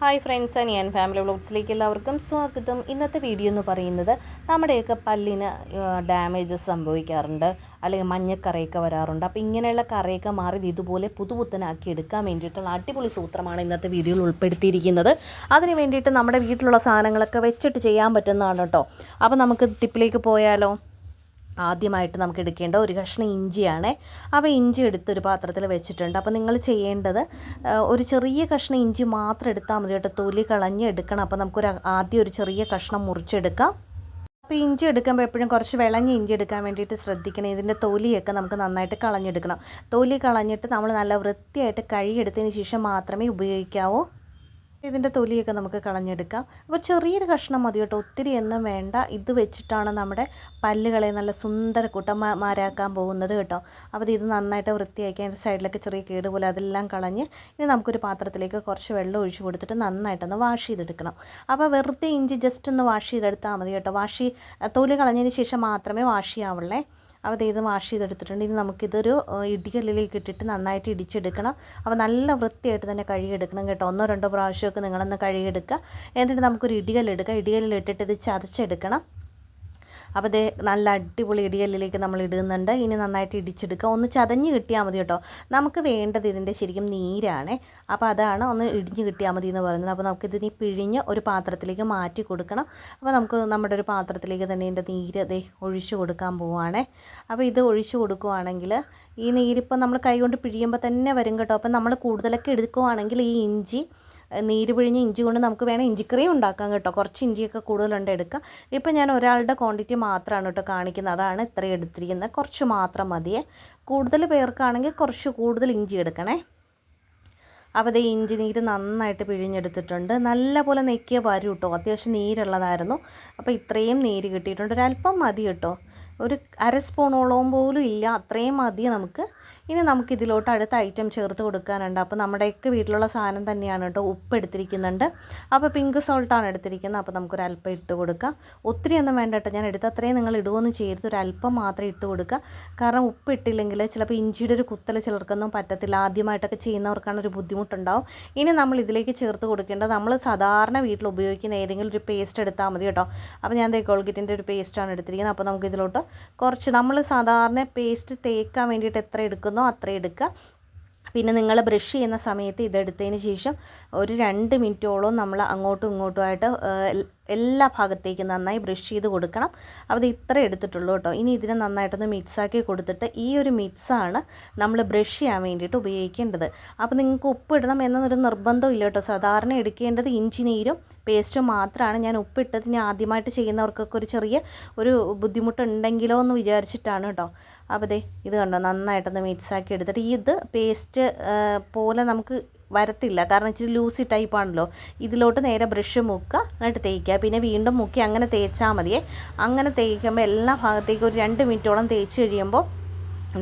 Hi friends ഞാൻ family വ്ളോഗ്സിലേക്ക് എല്ലാവർക്കും സ്വാഗതം. ഇന്നത്തെ വീഡിയോ എന്ന് പറയുന്നത് നമ്മുടെയൊക്കെ പല്ലിന് ഡാമേജസ് സംഭവിക്കാറുണ്ട്. അല്ലെങ്കിൽ മഞ്ഞക്കറയൊക്കെ വരാറുണ്ട്. അപ്പോൾ ഇങ്ങനെയുള്ള കറയൊക്കെ മാറി ഇതുപോലെ പുതുപുത്തനാക്കി എടുക്കാൻ വേണ്ടിയിട്ടുള്ള അടിപൊളി സൂത്രമാണ് ഇന്നത്തെ വീഡിയോയിൽ ഉൾപ്പെടുത്തിയിരിക്കുന്നത്. അതിന് വേണ്ടിയിട്ട് നമ്മുടെ വീട്ടിലുള്ള സാധനങ്ങളൊക്കെ വെച്ചിട്ട് ചെയ്യാൻ പറ്റുന്നതാണ് കേട്ടോ. അപ്പോൾ നമുക്ക് ടിപ്പിലേക്ക് പോയാലോ? ആദ്യമായിട്ട് നമുക്ക് എടുക്കേണ്ട ഒരു കഷ്ണം ഇഞ്ചിയാണ്. അപ്പോൾ ഇഞ്ചി എടുത്തൊരു പാത്രത്തിൽ വെച്ചിട്ടുണ്ട്. അപ്പോൾ നിങ്ങൾ ചെയ്യേണ്ടത് ഒരു ചെറിയ കഷ്ണം ഇഞ്ചി മാത്രം എടുത്താൽ മതി കേട്ടോ. തൊലി കളഞ്ഞ് എടുക്കണം. അപ്പോൾ നമുക്കൊരു ആദ്യം ഒരു ചെറിയ കഷ്ണം മുറിച്ചെടുക്കാം. അപ്പോൾ ഇഞ്ചി എടുക്കുമ്പോൾ എപ്പോഴും കുറച്ച് വിളഞ്ഞ് ഇഞ്ചി എടുക്കാൻ വേണ്ടിയിട്ട് ശ്രദ്ധിക്കണം. ഇതിന്റെ തൊലിയൊക്കെ നമുക്ക് നന്നായിട്ട് കളഞ്ഞെടുക്കണം. തൊലി കളഞ്ഞിട്ട് നമ്മൾ നല്ല വൃത്തിയായിട്ട് കഴുകിയെടുത്തതിന് ശേഷം മാത്രമേ ഉപയോഗിക്കാവൂ. ഇതിന്റെ തൊലിയൊക്കെ നമുക്ക് കളഞ്ഞെടുക്കാം. അപ്പോൾ ചെറിയൊരു കഷ്ണം മതി കേട്ടോ. ഒത്തിരി ഒന്നും വേണ്ട. ഇത് വെച്ചിട്ടാണ് നമ്മുടെ പല്ലുകളെ നല്ല സുന്ദര കുട്ടന്മാരാക്കാൻ പോകുന്നത് കേട്ടോ. അപ്പോൾ ഇത് നന്നായിട്ട് വൃത്തിയാക്കി അതിന്റെ സൈഡിലൊക്കെ ചെറിയ കേട് പോലെ അതെല്ലാം കളഞ്ഞ് ഇനി നമുക്കൊരു പാത്രത്തിലേക്ക് കുറച്ച് വെള്ളം ഒഴിച്ച് കൊടുത്തിട്ട് നന്നായിട്ടൊന്ന് വാഷ് ചെയ്തെടുക്കണം. അപ്പോൾ വെറുതെ ഇഞ്ചി ജസ്റ്റ് ഒന്ന് വാഷ് ചെയ്തെടുത്താൽ മതി കേട്ടോ. വാഷ് തൊലി കളഞ്ഞതിന് ശേഷം മാത്രമേ വാഷ് ചെയ്യാവുള്ളേ. അപ്പോൾ ഇത് വാഷ് ചെയ്തെടുത്തിട്ടുണ്ട്. ഇനി നമുക്കിതൊരു ഇടികല്ലിലേക്ക് ഇട്ടിട്ട് നന്നായിട്ട് ഇടിച്ചെടുക്കണം. അപ്പോൾ നല്ല വൃത്തിയായിട്ട് തന്നെ കഴുകിയെടുക്കണം കേട്ടോ. ഒന്നോ രണ്ടോ പ്രാവശ്യമൊക്കെ നിങ്ങളൊന്ന് കഴുകിയെടുക്കുക. എന്നിട്ട് നമുക്കൊരു ഇടികല്ലെടുക്കുക ഇടികല്ലിലിട്ടിട്ട് ഇത് ചതച്ചെടുക്കണം. അപ്പോൾ ഇത് നല്ല അടിപൊളി ഇടിയല്ലിലേക്ക് നമ്മൾ ഇടുന്നുണ്ട്. ഇനി നന്നായിട്ട് ഇടിച്ചെടുക്കുക. ഒന്ന് ചതഞ്ഞ് കിട്ടിയാൽ മതി കേട്ടോ. നമുക്ക് വേണ്ടത് ഇതിന്റെ ശരിക്കും നീരാണ്. അപ്പോൾ അതാണ് ഒന്ന് ഇടിഞ്ഞ് കിട്ടിയാൽ മതി എന്ന് പറയുന്നത്. അപ്പോൾ നമുക്കിതിനി പിഴിഞ്ഞ് ഒരു പാത്രത്തിലേക്ക് മാറ്റി കൊടുക്കണം. അപ്പോൾ നമുക്ക് നമ്മുടെ ഒരു പാത്രത്തിലേക്ക് തന്നെ ഇതിന്റെ നീര് ദേ ഒഴിച്ചു കൊടുക്കാൻ പോവുകയാണേ. അപ്പോൾ ഇത് ഒഴിച്ചു കൊടുക്കുവാണെങ്കിൽ ഈ നീരിപ്പോൾ നമ്മൾ കൈ കൊണ്ട് പിഴിയുമ്പോൾ തന്നെ വരും കേട്ടോ. അപ്പോൾ നമ്മൾ കൂടുതലൊക്കെ എടുക്കുവാണെങ്കിൽ ഈ ഇഞ്ചി നീര് പിഴിഞ്ഞ് ഇഞ്ചി കൊണ്ട് നമുക്ക് വേണേൽ ഇഞ്ചിക്കറിയും ഉണ്ടാക്കാം കേട്ടോ. കുറച്ച് ഇഞ്ചിയൊക്കെ കൂടുതലുണ്ട് എടുക്കാം. ഇപ്പം ഞാൻ ഒരാളുടെ ക്വാണ്ടിറ്റി മാത്രമാണ് കേട്ടോ കാണിക്കുന്നത്. അതാണ് ഇത്രയും എടുത്തിരിക്കുന്നത്. കുറച്ച് മാത്രം മതിയേ. കൂടുതൽ പേർക്കാണെങ്കിൽ കുറച്ച് കൂടുതൽ ഇഞ്ചി എടുക്കണേ. അപ്പോൾ ഇത് ഇഞ്ചി നീര് നന്നായിട്ട് പിഴിഞ്ഞെടുത്തിട്ടുണ്ട്. നല്ല പോലെ നെക്കിയ വരും കേട്ടോ. അത്യാവശ്യം നീരുള്ളതായിരുന്നു. അപ്പോൾ ഇത്രയും നീര് കിട്ടിയിട്ടുണ്ട്. ഒരല്പം മതി കേട്ടോ. ഒരു അര സ്പൂണോളം പോലും ഇല്ല. അത്രയും മതി നമുക്ക്. ഇനി നമുക്ക് ഇതിലോട്ട് അടുത്ത ഐറ്റം ചേർത്ത് കൊടുക്കാനുണ്ട്. അപ്പോൾ നമ്മുടെയൊക്കെ വീട്ടിലുള്ള സാധനം തന്നെയാണ് കേട്ടോ ഉപ്പ് എടുത്തിരിക്കുന്നുണ്ട്. അപ്പോൾ പിങ്ക് സോൾട്ടാണ് എടുത്തിരിക്കുന്നത്. അപ്പോൾ നമുക്കൊരു അല്പം ഇട്ട് കൊടുക്കാം. ഒത്തിരി ഒന്നും വേണ്ട കേട്ടോ. ഞാൻ എടുത്ത അത്രയും നിങ്ങൾ ഇടുമെന്ന് ചേർത്ത് ഒരു അല്പം മാത്രം ഇട്ട് കൊടുക്കുക. കാരണം ഉപ്പ് ഇട്ടില്ലെങ്കിൽ ചിലപ്പോൾ ഇഞ്ചിയുടെ ഒരു കുത്തൽ ചിലർക്കൊന്നും പറ്റത്തില്ല. ആദ്യമായിട്ടൊക്കെ ചെയ്യുന്നവർക്കാണ് ഒരു ബുദ്ധിമുട്ടുണ്ടാവും. ഇനി നമ്മൾ ഇതിലേക്ക് ചേർത്ത് കൊടുക്കേണ്ടത് നമ്മൾ സാധാരണ വീട്ടിൽ ഉപയോഗിക്കുന്ന ഏതെങ്കിലും ഒരു പേസ്റ്റ് എടുത്താൽ മതി കേട്ടോ. അപ്പോൾ ഞാൻ ദേ കോൾഗേറ്റിന്റെ ഒരു പേസ്റ്റാണ് എടുത്തിരിക്കുന്നത്. അപ്പോൾ നമുക്ക് ഇതിലോട്ട് കുറച്ച് നമ്മൾ സാധാരണ പേസ്റ്റ് തേക്കാൻ വേണ്ടിയിട്ട് എത്ര എടുക്കുന്നോ അത്ര എടുക്കുക. പിന്നെ നിങ്ങൾ ബ്രഷ് ചെയ്യുന്ന സമയത്ത് ഇതെടുത്തതിന് ശേഷം ഒരു രണ്ട് മിനിറ്റോളം നമ്മൾ അങ്ങോട്ടും ഇങ്ങോട്ടുമായിട്ട് എല്ലാ ഭാഗത്തേക്കും നന്നായി ബ്രഷ് ചെയ്ത് കൊടുക്കണം. അപ്പോൾ ഇത് ഇത്ര എടുത്തിട്ടുള്ളൂ കേട്ടോ. ഇനി ഇതിനെ നന്നായിട്ടൊന്ന് മിക്സാക്കി കൊടുത്തിട്ട് ഈ ഒരു മിക്സാണ് നമ്മൾ ബ്രഷ് ചെയ്യാൻ വേണ്ടിയിട്ട് ഉപയോഗിക്കേണ്ടത്. അപ്പോൾ നിങ്ങൾക്ക് ഉപ്പ് ഇടണം എന്നൊരു നിർബന്ധം ഇല്ല കേട്ടോ. സാധാരണ എടുക്കേണ്ടത് ഇഞ്ചി നീരും പേസ്റ്റും മാത്രമാണ് ഞാൻ ഉപ്പിട്ടത് ഞാൻ ആദ്യമായിട്ട് ചെയ്യുന്നവർക്കൊക്കെ ഒരു ചെറിയ ഒരു ബുദ്ധിമുട്ടുണ്ടെങ്കിലോ എന്ന് വിചാരിച്ചിട്ടാണ് കേട്ടോ. അപ്പോൾ ദേ ഇത് കണ്ടോ നന്നായിട്ടൊന്ന് മിക്സാക്കി എടുത്തിട്ട് ഇത് പേസ്റ്റ് പോലെ നമുക്ക് വരത്തില്ല. കാരണം ഇച്ചിരി ലൂസി ടൈപ്പാണല്ലോ ഇതിലോട്ട് നേരെ ബ്രഷ് മുക്കുക എന്നിട്ട് തേക്കുക. പിന്നെ വീണ്ടും മുക്കി അങ്ങനെ തേച്ചാൽ മതിയേ അങ്ങനെ തേക്കുമ്പോൾ എല്ലാ ഭാഗത്തേക്കും ഒരു രണ്ട് മിനിറ്റോളം തേച്ച് കഴിയുമ്പോൾ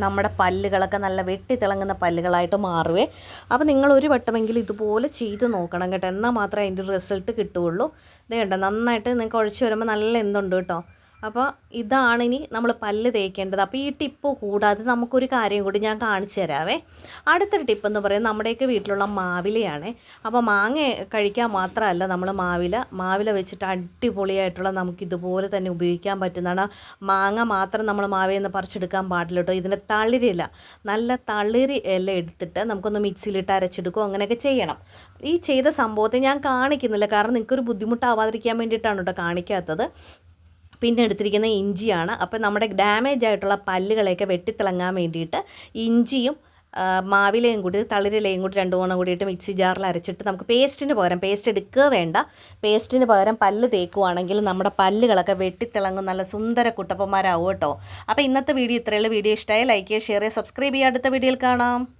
നമ്മുടെ പല്ലുകളൊക്കെ നല്ല വെട്ടി തിളങ്ങുന്ന പല്ലുകളായിട്ട് മാറുവേ. അപ്പോൾ നിങ്ങൾ ഒരു വട്ടമെങ്കിലും ഇതുപോലെ ചെയ്ത് നോക്കണം കേട്ടോ. എന്നാൽ മാത്രമേ അതിന്റെ റിസൾട്ട് കിട്ടുകയുള്ളൂ. ഇതേ കേട്ടോ നന്നായിട്ട് നിങ്ങൾക്ക് ഒഴിച്ചു വരുമ്പോൾ നല്ല എന്തുണ്ട് കേട്ടോ. അപ്പോൾ ഇതാണ് ഇനി നമ്മൾ പല്ല് തേക്കേണ്ടത്. അപ്പോൾ ഈ ടിപ്പ് കൂടാതെ നമുക്കൊരു കാര്യം കൂടി ഞാൻ കാണിച്ചു തരാവേ. അടുത്തൊരു ടിപ്പ് എന്ന് പറയുന്നത് നമ്മുടെയൊക്കെ വീട്ടിലുള്ള മാവിലയാണ്. അപ്പോൾ മാങ്ങ കഴിക്കാൻ മാത്രമല്ല നമ്മൾ മാവില മാവില വെച്ചിട്ട് അടിപൊളിയായിട്ടുള്ള നമുക്ക് ഇതുപോലെ തന്നെ ഉപയോഗിക്കാൻ പറ്റുന്നതാണ്. മാങ്ങ മാത്രം നമ്മൾ മാവിയിൽ നിന്ന് പറിച്ചെടുക്കാൻ പാടില്ല കേട്ടോ. ഇതിന്റെ തളിരില നല്ല തളിരി ഇല എടുത്തിട്ട് നമുക്കൊന്ന് മിക്സിയിലിട്ട് അരച്ചെടുക്കും. അങ്ങനെയൊക്കെ ചെയ്യണം. ഈ ചെയ്ത സംഭവത്തെ ഞാൻ കാണിക്കുന്നില്ല. കാരണം നിങ്ങൾക്കൊരു ബുദ്ധിമുട്ടാവാതിരിക്കാൻ വേണ്ടിയിട്ടാണ് കേട്ടോ കാണിക്കാത്തത്. പിന്നെ എടുത്തിരിക്കുന്ന ഇഞ്ചിയാണ്. അപ്പോൾ നമ്മുടെ ഡാമേജ് ആയിട്ടുള്ള പല്ലുകളെയൊക്കെ വെട്ടിത്തിളങ്ങാൻ വേണ്ടിയിട്ട് ഇഞ്ചിയും മാവിലയും കൂടി തളിരിലയും കൂടി രണ്ടു മൂന്നും കൂടിയിട്ട് മിക്സി ജാറിൽ അരച്ചിട്ട് നമുക്ക് പേസ്റ്റിന് പകരം പേസ്റ്റ് എടുക്കുക വേണ്ട. പേസ്റ്റിന് പകരം പല്ല് തേക്കുവാണെങ്കിൽ നമ്മുടെ പല്ലുകളൊക്കെ വെട്ടിത്തിളങ്ങും നല്ല സുന്ദര കുട്ടപ്പന്മാരാവും കേട്ടോ. അപ്പോൾ ഇന്നത്തെ വീഡിയോ ഇത്രയുള്ള വീഡിയോ ഇഷ്ടമായി ലൈക്ക് ചെയ്യുക ഷെയർ ചെയ്യുക സബ്സ്ക്രൈബ് ചെയ്യുക. അടുത്ത വീഡിയോയിൽ കാണാം.